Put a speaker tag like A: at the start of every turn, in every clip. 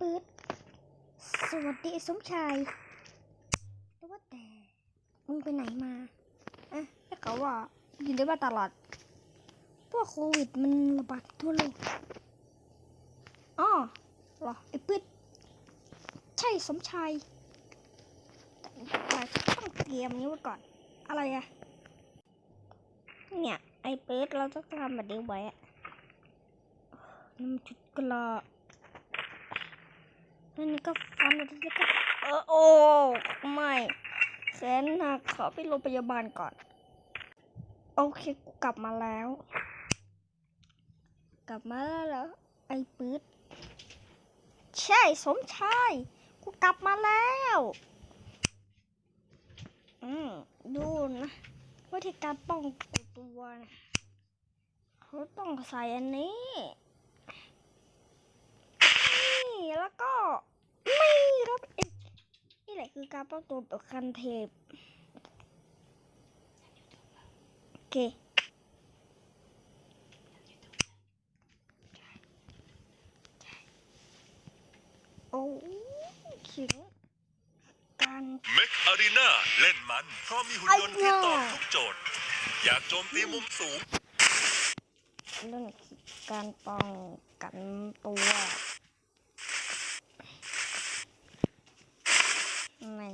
A: ปืดสวัสดีสมชายแต่ว่าแต่ มึงไปไหนมาอะได้ข่าว่าอยู่ในบ้านตลอดเพราะว่าโควิดมันระบาดทั่วโลกอ๋อเหรอไอ้ปืดใช่สมชายแต่ต้องเตรียมนี้ไว้ก่อน อะไรอะเนี่ย ไอ้ปืดเราต้องทำแบบนี้ไว้อะน้ำจุดกระ นั่นก็ฟันแล้วก็เออโอ้ไม่แสนหนักขอไปโรงพยาบาลก่อน โอเคกูกลับมาแล้ว กลับมาแล้วเหรอไอ้ปื๊ดใช่สมชายกูกลับมาแล้วอืมดูนะวิธีการป้องกันตัวนะเขาต้องใส่อันนี้นี่แล้วก็ ไม่รับอีกนี่แหละคือการป้องตัวแบบคันเทปโอเคโอ้ขิงการ
B: เมคอารีนาเล่นมัน เพราะมีหุ่นยนต์ที่ตอบทุกโจทย์ อยากโจมตีมุมสูง
A: เรื่องการป้องกันตัวไม่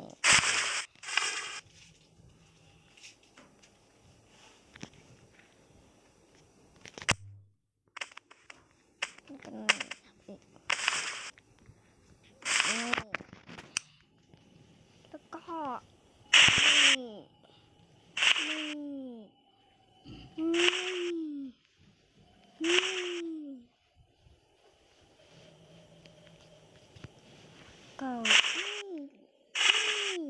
A: แล้วก็นี่อีกนี่แล้วก็นี่นี่นี่นี่เก้าอี้นี่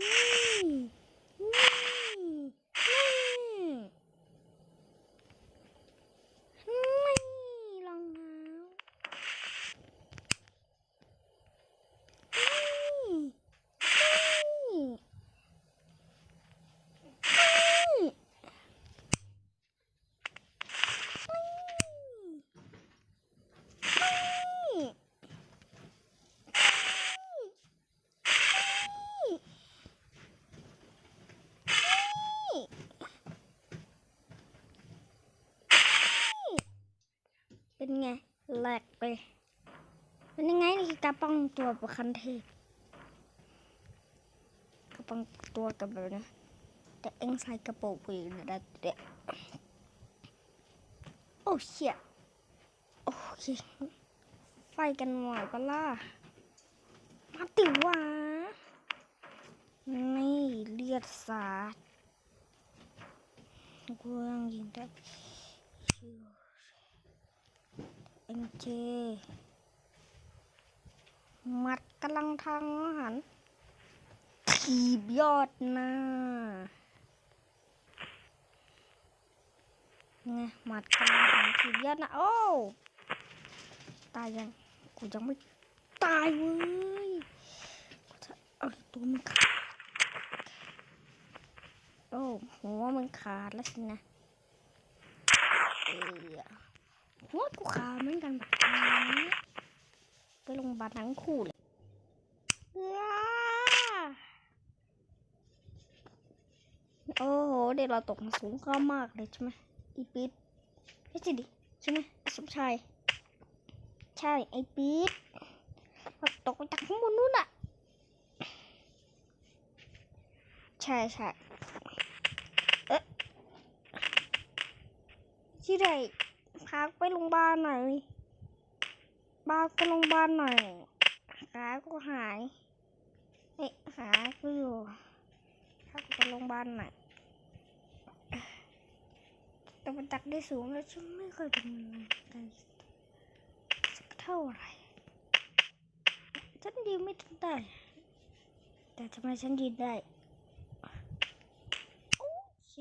A: นี่นี่นี่นี่รองเท้านี่นี่ เป็นไงแหลกไปเป็นยังไงนี่คือกระป้องตัวประคันเทพกระป้องตัวกับแบบนะแต่เอ็งใส่กระโปรงผู้หญิงนะดัดเดะโอ้เชี่ยโอเคไฟกันหน่อยปะล่ะมาติวะนี่เลือดสาดกูยังยินได้ เอ็งเจมัดกำลังทางอาหารถีบยอดหน้าไงมัดกำลังทางถีบยอดหน้าโอ้ตายยังกูยังไม่ตายเว้ยกูจะเอาตัวมันขาดโอ้หัวมันขาดแล้วสินะเออ หัวกูขาดเหมือนกันแบบนี้ไปโรงพยาบาลทั้งคู่เลยโอ้โห เดี๋ยวเราตกมาสูงก็มากเลยใช่ไหมอีปิดไม่ใช่ดิใช่ไหมสมชาย ใช่ไอปี๊ดเราตกมาจากข้างบนนู้นอะใช่ใช่เอ๊ะที่ไห นพาไปโรงพยาบาลหน่อยพาไปโรงพยาบาลหน่อยขาก็หายเอ๊ะขาก็อยู่พาไปโรงพยาบาลหน่อยแต่มันตักได้สูงแล้วฉันไม่เคยทำอะไรสักเท่าไหร่ฉันยืนไม่ได้ แต่ทำไมฉันยืนได้โอเค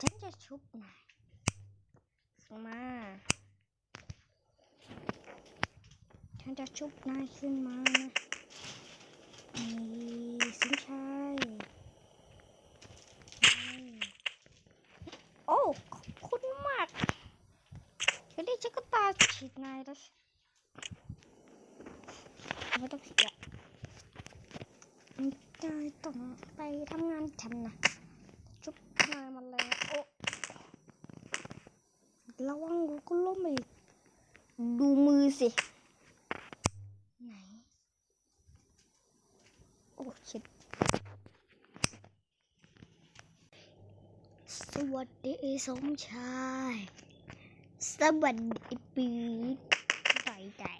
A: ฉันจะชุบนาย มา ฉันจะชุบนายขึ้นมานะนี่สินชัยโอ้ขอบคุณมากฉีดง่ายแล้วไม่ต้องเสียไม่ได้ต้องไปทำงานฉันนะจุบนายมา ระวังกูก็ล้มอีกดูมือสิ ไหน โอ้ชิดสวัสดีสมชาย สวัสดีปีดไก่ไก่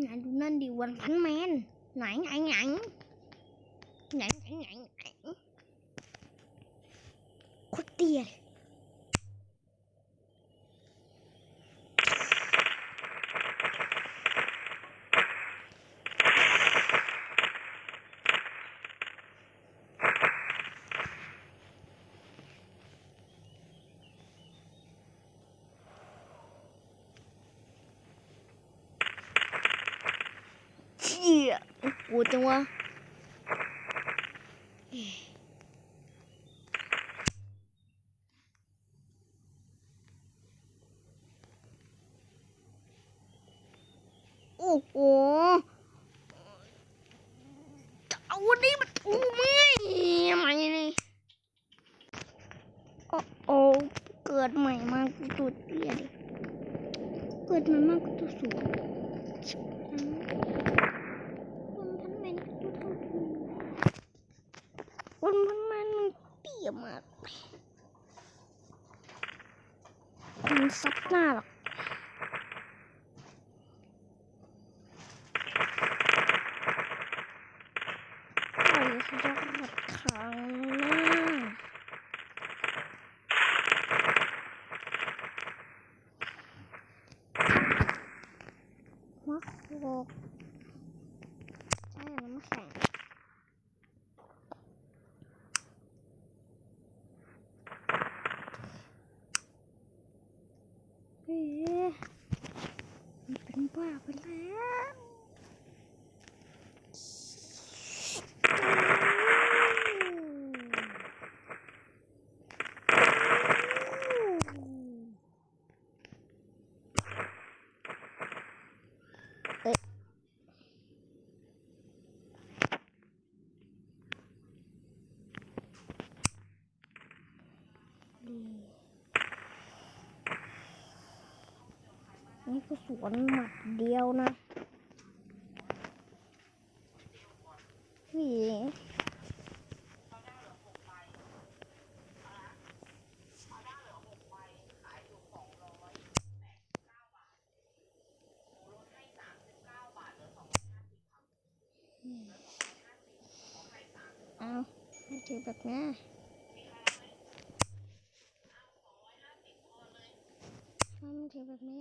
A: ไหนดูนั่นดิวันพันแมน ไหนไหนไหนไหนไหนไหนไหนโคตรเตี้ยเลยเชี่ย โอ้จังวะโอ้โหเอาวันนี้มาถูไหมทำไมนี่โอ้โอ้เกิดใหม่มากกูตัวเตี้ยดิเกิดใหม่มากกูตัวสูงวันพันแมนก็ตัวเท่ากูวันพันแมนมันเตี้ยมากมันซับ หน้าหรอกไอ้ยอดครั้งหน้ามักโลก ใช่น้ำแข็งเอ๊ะ มันเป็นบ้าไปแล้วเอ้ย ดีนี่ ก็สวนหมัดเดียวนะพี่เอาไม่ถือแบบนี้ทำถือแบบนี้